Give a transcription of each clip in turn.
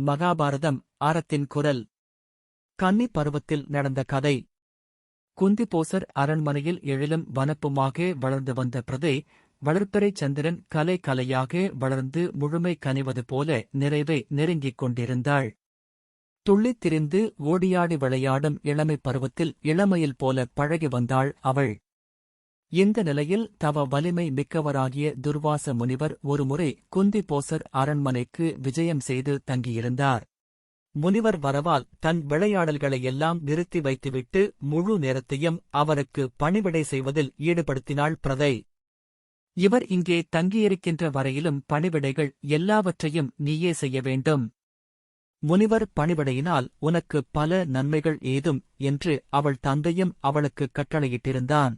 மகாபாரதம் அறத்தின் குரல். கன்னி பருவத்தில் நடந்த கதை. குந்திபோசர் அரண்மனையில் எழிலும் வனப்புமாக வளர்ந்து வந்த பிரதை வளர்ப்பறை சந்திரன் கலை கலையாக வளர்ந்து முழுமை கனிவது போல நிறைவை நெருங்கிக் கொண்டிருந்தாள். துள்ளித் திரிந்து ஓடியாடி விளையாடும் இளமை பருவத்தில் இளமையில் போல பழகி வந்தாள் அவள். இந்த நிலையில் தவ வலிமை மிக்கவராகிய துர்வாச முனிவர் ஒருமுறை குந்திபோசர் அரண்மனைக்கு விஜயம் செய்து தங்கியிருந்தார். முனிவர் வரவால் தன் விளையாடல்களை எல்லாம் நிறுத்தி வைத்துவிட்டு முழு நேரத்தையும் அவருக்கு பணிவிடை செய்வதில் ஈடுபடுத்தினாள் பிரதை. இவர் இங்கே தங்கியிருக்கின்ற வரையிலும் பணிவிடைகள் எல்லாவற்றையும் நீயே செய்ய வேண்டும். முனிவர் பணிவிடையினால் உனக்கு பல நன்மைகள் ஏதும் என்று அவள் தந்தையும் அவளுக்கு கட்டளையிட்டிருந்தான்.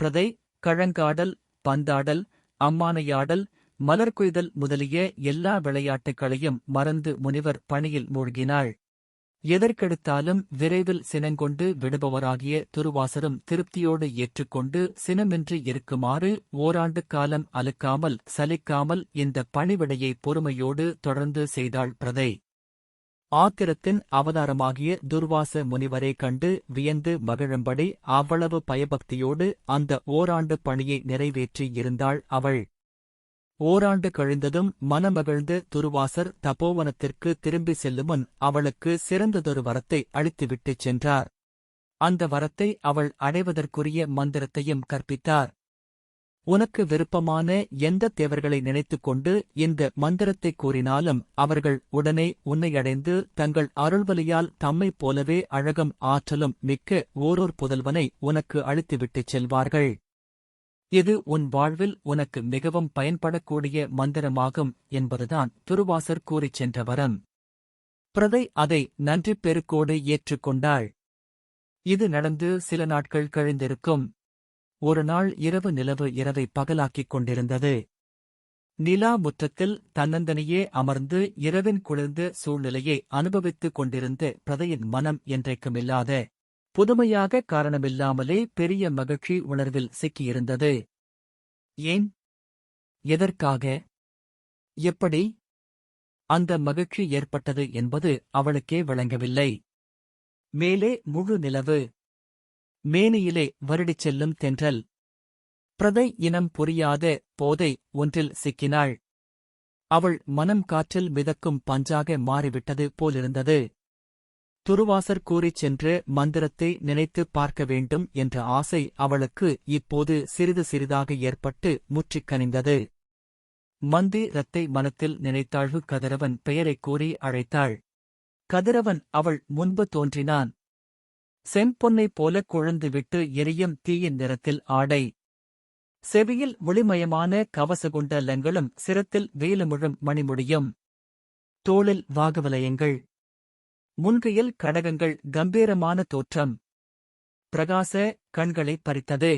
பிரதை கழங்காடல் பந்தாடல் அம்மானையாடல் மலர்கொய்தல் முதலிய எல்லா விளையாட்டுகளையும் மறந்து முனிவர் பணியில் மூழ்கினாள். எதற்கெடுத்தாலும் விரைவில் சினங்கொண்டு விடுபவராகிய துருவாசரும் திருப்தியோடு ஏற்றுக்கொண்டு சினமின்றி இருக்குமாறு ஓராண்டு காலம் அலுக்காமல் சலிக்காமல் இந்த பணிவிடையை பொறுமையோடு தொடர்ந்து செய்தாள் பிரதை. ஆத்திரத்தின் அவதாரமாகிய துர்வாச முனிவரை கண்டு வியந்து மகிழும்படி அவ்வளவு பயபக்தியோடு அந்த ஓராண்டு பணியை நிறைவேற்றி இருந்தாள் அவள். ஓராண்டு கழிந்ததும் மனமகிழ்ந்து துருவாசர் தபோவனத்திற்கு திரும்பி செல்லுமுன் அவளுக்கு சிறந்ததொரு வரத்தை அளித்துவிட்டுச் சென்றார். அந்த வரத்தை அவள் அடைவதற்குரிய மந்திரத்தையும் கற்பித்தார். உனக்கு விருப்பமான எந்த தேவர்களை நினைத்துக்கொண்டு இந்த மந்திரத்தை கூறினாலும் அவர்கள் உடனே உன்னை அடைந்து தங்கள் அருள்வலியால் தம்மைப் போலவே அழகம் ஆற்றலும் மிக்க ஓரோர் புதல்வனை உனக்கு அழித்துவிட்டுச் செல்வார்கள். இது உன் வாழ்வில் உனக்கு மிகவும் பயன்படக்கூடிய மந்திரமாகும் என்பதுதான் திருவாசர் கூறிச் சென்ற வரம். பிரதை அதை நன்றி பெருக்கோடு ஏற்றுக்கொண்டாள். இது நடந்து சில நாட்கள் கழிந்திருக்கும். ஒரு நாள் இரவு நிலவு இரவை பகலாக்கிக் கொண்டிருந்தது. நிலா முற்றத்தில் தன்னந்தனையே அமர்ந்து இரவின் குளிர்ந்த சூழ்நிலையை அனுபவித்துக் கொண்டிருந்த பிரதையின் மனம் என்றைக்குமில்லாத புதுமையாக காரணமில்லாமலே பெரிய மகிழ்ச்சி உணர்வில் சிக்கியிருந்தது. ஏன்? எதற்காக? எப்படி? அந்த மகிழ்ச்சி ஏற்பட்டது என்பது அவளுக்கே விளங்கவில்லை. மேலே முழு நிலவு மேனியிலே வருடிச் செல்லும் தென்றல். பிரதை இனம் புரியாத போதை ஒன்றில் சிக்கினாள். அவள் மனம் காற்றில் மிதக்கும் பஞ்சாக மாறிவிட்டது போலிருந்தது. துருவாசர் கூறிச் சென்று மந்திரத்தை நினைத்துப் பார்க்க வேண்டும் என்ற ஆசை அவளுக்கு இப்போது சிறிது சிறிதாக ஏற்பட்டு முற்றிக் கனிந்தது. மந்தி ரத்தை மனத்தில் நினைத்தாழ்வு கதிரவன் பெயரைக் கூறி அழைத்தாள். கதிரவன் அவள் முன்பு தோன்றினான். செம்பொன்னைப் போல குழந்துவிட்டு எரியும் தீயின் நிறத்தில் ஆடை. செவியில் ஒளிமயமான கவசகுண்டலங்களும் சிரத்தில் வேலுமுழும் மணிமுடியும். தோளில் வாகவலயங்கள். முன்கையில் கடகங்கள் கம்பீரமான தோற்றம். பிரகாச கண்களைப் பறித்தது.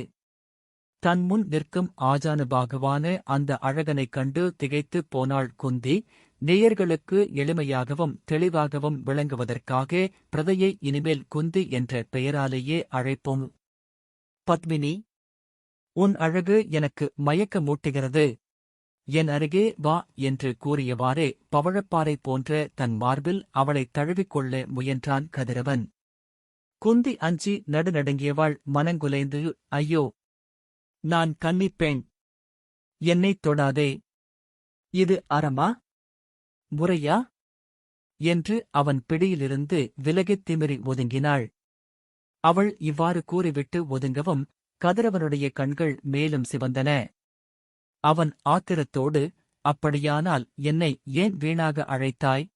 தன் முன் நிற்கும் ஆஜானுபாகுவான அந்த அழகனைக் கண்டு திகைத்துப் போனாள் குந்தி நேயர்களுக்கு எளிமையாகவும் தெளிவாகவும் விளங்குவதற்காக பிரதையை இனிமேல் குந்தி என்ற பெயராலேயே அழைப்போம். பத்மினி உன் அழகு எனக்கு மயக்க மூட்டுகிறது என் அருகே வா என்று கூறியவாறே பவழப்பாறை போன்ற தன் மார்பில் அவளைத் தழுவிக்கொள்ள முயன்றான் கதிரவன். குந்தி அஞ்சி நடுநடுங்கியவாள் மனங்குலைந்து ஐயோ நான் கன்னிப்பேன். என்னைத் தொடாதே. இது அறமா? முறையா? என்று அவன் பிடியிலிருந்து விலகித் திமிரி ஒதுங்கினாள். அவள் இவ்வாறு கூறிவிட்டு ஒதுங்கவும் கதிரவனுடைய கண்கள் மேலும் சிவந்தன. அவன் ஆத்திரத்தோடு அப்படியானால் என்னை ஏன் வீணாக அழைத்தாய்?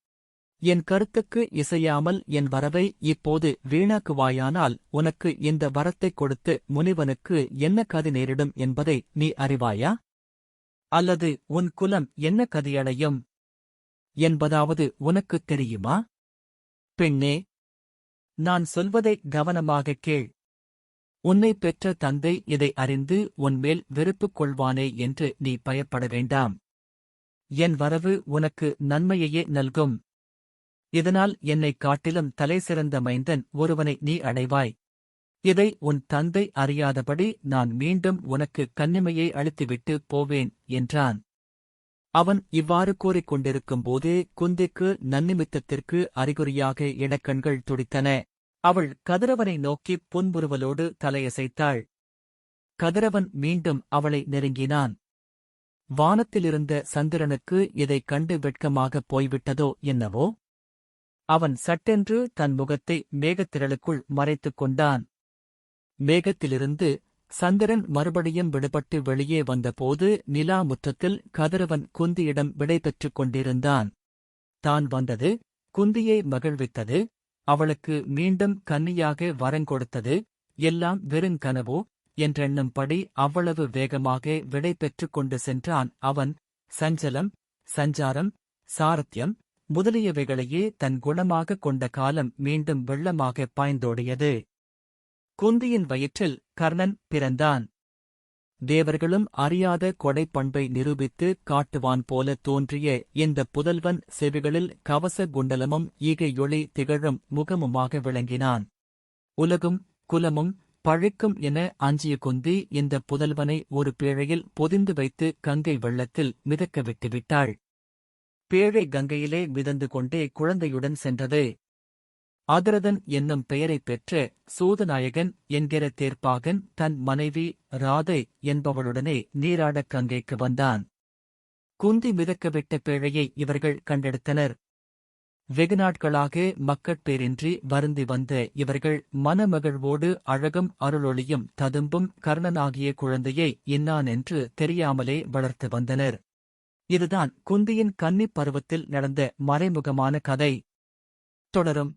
என் கருத்துக்கு இசையாமல் என் வரவை இப்போது வீணாக்குவாயானால் உனக்கு இந்த வரத்தைக் கொடுத்து முனிவனுக்கு என்ன கதி நேரிடும் என்பதை நீ அறிவாயா? அல்லது உன் குலம் என்ன கதியடையும்? என்பதாவது உனக்குத் தெரியுமா? பெண்ணே நான் சொல்வதை கவனமாகக் கேள். உன்னை பெற்ற தந்தை இதை அறிந்து உன்மேல் வெறுப்புக் கொள்வானே என்று நீ பயப்பட வேண்டாம். என் வரவு உனக்கு நன்மையையே நல்கும். இதனால் என்னைக் காட்டிலும் தலை சிறந்த மைந்தன் ஒருவனை நீ அடைவாய். இதை உன் தந்தை அறியாதபடி நான் மீண்டும் உனக்கு கன்னிமையை அழித்துவிட்டு போவேன் என்றான். அவன் இவ்வாறு கூறிக்கொண்டிருக்கும் போதே குந்திக்கு நன்னிமித்தத்திற்கு அறிகுறியாக இடக்கண்கள் துடித்தன. அவள் கதிரவனை நோக்கி புன்முறுவலோடு தலையசைத்தாள். கதிரவன் மீண்டும் அவளை நெருங்கினான். வானத்திலிருந்த சந்திரனுக்கு இதைக் கண்டு வெட்கமாகப் போய்விட்டதோ என்னவோ? அவன் சட்டென்று தன் முகத்தை மேகத்திரளுக்குள் மறைத்துக் கொண்டான். மேகத்திலிருந்து சந்திரன் மறுபடியும் விடுபட்டு வெளியே வந்தபோது நிலா முற்றத்தில் கதிரவன் குந்தியிடம் விடை பெற்றுக் கொண்டிருந்தான். தான் வந்தது குந்தியை மகிழ்வித்தது அவளுக்கு மீண்டும் கன்னியாக வரங்கொடுத்தது எல்லாம் வெறுங்கனவோ என்றெண்ணும்படி அவ்வளவு வேகமாக விடை பெற்றுக் கொண்டு சென்றான் அவன். சஞ்சலம் சஞ்சாரம் சாரத்தியம் முதலியவைகளையே தன் குணமாகக் கொண்ட காலம் மீண்டும் வெள்ளமாக பாய்ந்தோடியது. குந்தியின் வயிற்றில் கர்ணன் பிறந்தான். தேவர்களும் அறியாத கொடைப்பண்பை நிரூபித்து காட்டுவான் போல தோன்றிய இந்த புதல்வன் செவிகளில் கவச குண்டலமும் ஈகையொளி திகழும் முகமுமாக விளங்கினான். உலகும் குலமும் பழிக்கும் என அஞ்சிய குந்தி இந்த புதல்வனை ஒரு பேழையில் பொதிந்து வைத்து கங்கை வெள்ளத்தில் மிதக்க விட்டுவிட்டாள். பேழை கங்கையிலே மிதந்து கொண்டே குழந்தையுடன் சென்றது. அதரதன் என்னும் பெயரைப் பெற்ற சூதநாயகன் என்கிற தேர்ப்பாகன் தன் மனைவி ராதை என்பவளுடனே நீராடக் கங்கைக்கு வந்தான். குந்தி மிதக்கவிட்ட பேழையை இவர்கள் கண்டெடுத்தனர். வெகு நாட்களாக மக்கட்பேரின்றி வருந்தி வந்த இவர்கள் மனமகிழ்வோடு அழகும் அருளொளியும் ததும்பும் கர்ணனாகிய குழந்தையை இன்னான் என்று தெரியாமலே வளர்த்து வந்தனர். இதுதான் குந்தியின் கன்னிப் பருவத்தில் நடந்த மறைமுகமான கதை. தொடரும்.